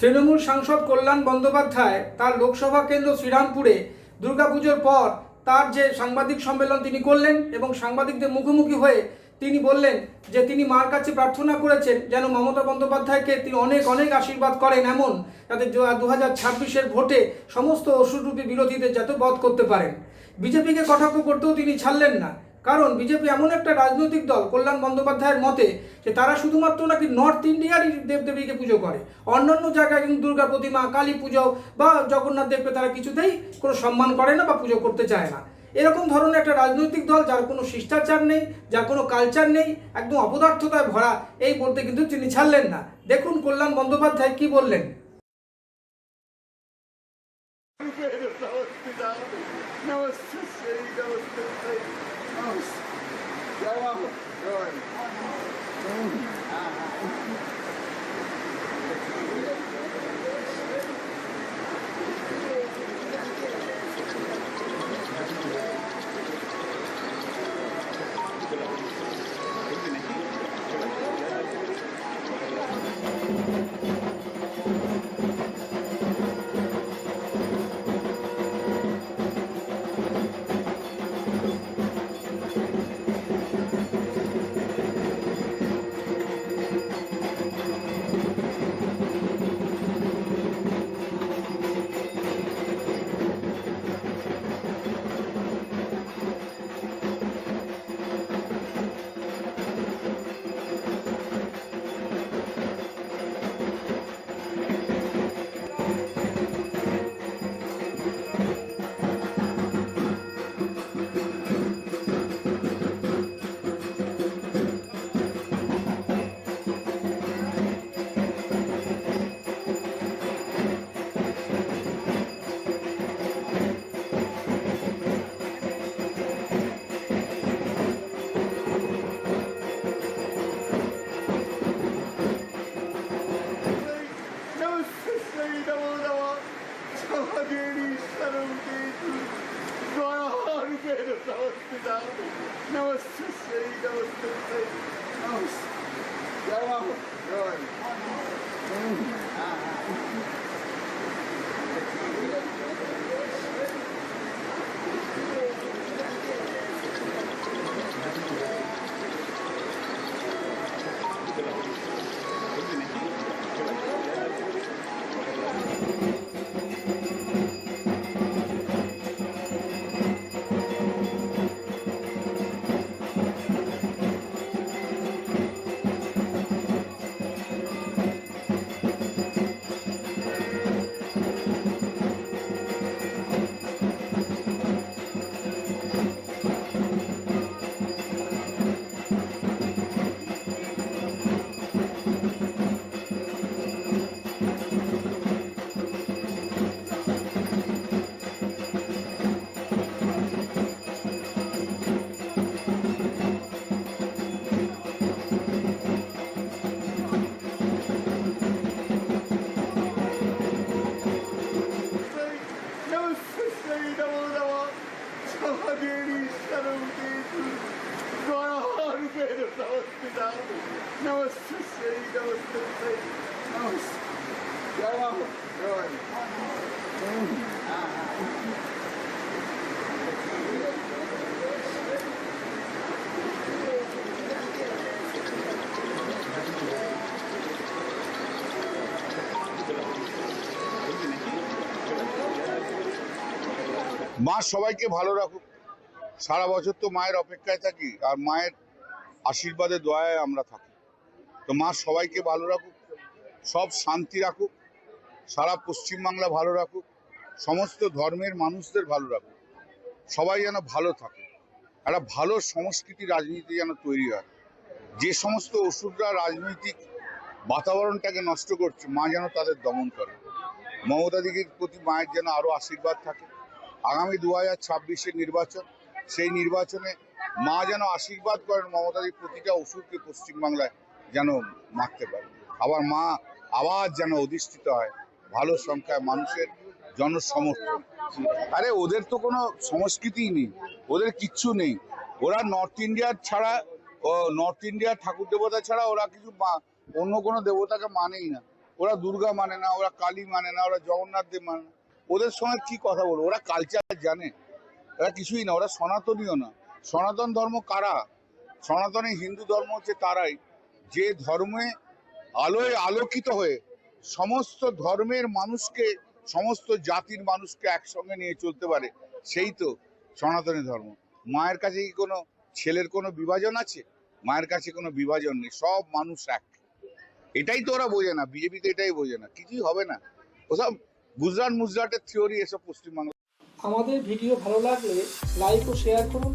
তৃণমূল সাংসদ কল্যাণ বন্দ্যোপাধ্যায় তার লোকসভা কেন্দ্র শ্রীরামপুরে দুর্গাপুজোর পর তার যে সাংবাদিক সম্মেলন তিনি করলেন এবং সাংবাদিকদের মুখোমুখি হয়ে তিনি বললেন যে তিনি মার কাছে প্রার্থনা করেছেন যেন মমতা বন্দ্যোপাধ্যায়কে তিনি অনেক অনেক আশীর্বাদ করেন এমন, যাতে দু হাজার ছাব্বিশের ভোটে সমস্ত অসুরূপী বিরোধীদের যাতে বধ করতে পারেন। বিজেপিকে কটাক্ষ করতেও তিনি ছাড়লেন না। কারণ বিজেপি এমন একটা রাজনৈতিক দল কল্যাণ বন্দ্যোপাধ্যায়ের মতে যে তারা শুধুমাত্র নাকি নর্থ ইন্ডিয়ারই দেবদেবীকে পুজো করে অন্যান্য জায়গায় কিন্তু দুর্গা প্রতিমা কালী পুজো বা জগন্নাথ দেবকে তারা কিছুতেই কোনো সম্মান করে না বা পুজো করতে চায় না এরকম ধরনের একটা রাজনৈতিক দল যার কোনো শিষ্টাচার নেই যার কোনো কালচার নেই একদম অপদার্থতায় ভরা এই বলতে কিন্তু তিনি ছাড়লেন না দেখুন কল্যাণ বন্দ্যোপাধ্যায় কি বললেন namaste namaste Vamos. Ya vamos. Yun. Ah. No, it's just não as sucei, não as No, não as... Dá Namaste Shri, Namaste Shri, Namaste. Jai Babu, Jai. মা সবাইকে ভালো রাখুক সারা বছর তো মায়ের অপেক্ষায় থাকি আর মায়ের আশীর্বাদে, দয়ায় আমরা থাকি। তো মা সবাইকে ভালো রাখুক, সব শান্তি রাখুক, সারা পশ্চিমবাংলা ভালো রাখুক, সমস্ত ধর্মের মানুষদের ভালো রাখুক। সবাই যেন ভালো থাকে। একটা ভালো সংস্কৃতি রাজনীতি যেন তৈরি হয়। যে সমস্ত ওষুধরা রাজনৈতিক বাতাবরণটাকে নষ্ট করছে, মা যেন তাদের দমন করে। মমতা দিদির প্রতি মায়ের যেন আরও আশীর্বাদ থাকে। আগামী দু হাজার নির্বাচন, সেই নির্বাচনে মা যেন আশীর্বাদ করেন মমতাদির প্রতিটা ওষুধকে পশ্চিমবাংলায় যেন মারতে পারে। আবার মা আবার যেন অধিষ্ঠিত হয়, ভালো সংখ্যায় মানুষের জনসমর্থন। আরে ওদের তো কোনো সংস্কৃতিই নেই, ওদের কিচ্ছু নেই। ওরা নর্থ ইন্ডিয়ার ছাড়া নর্থ ইন্ডিয়ার ঠাকুর দেবতা ছাড়া ওরা কিছু অন্য কোনো দেবতাকে মানেই না। ওরা দুর্গা মানে না, ওরা কালী মানে না, ওরা জগন্নাথ দেব মানে না। ওদের সঙ্গে কি কথা বলব? ওরা কালচার জানে। ওরা কিছুই না, ওরা সনাতনীয় না। সনাতন ধর্ম কারা? সনাতনী হিন্দু ধর্ম হচ্ছে তারাই। যে ধর্মে আলোয় আলোকিত হয়ে সমস্ত ধর্মের মানুষকে, সমস্ত জাতির মানুষকে একসঙ্গে নিয়ে চলতে পারে, সেই তো সনাতনী ধর্ম। মায়ের কাছে কি কোনো ছেলের কোনো বিভাজন আছে? মায়ের কাছে কোনো বিভাজন নেই, সব মানুষ এক। এটাই তো ওরা বোঝে না, বিজেপি তো এটাই বোঝে না, কিছুই হবে না। ওসব গুজরাট মুজরাটের থিওরি এসব পশ্চিমবাংলা আমাদের ভিডিও ভালো লাগলে লাইক ও শেয়ার করুন।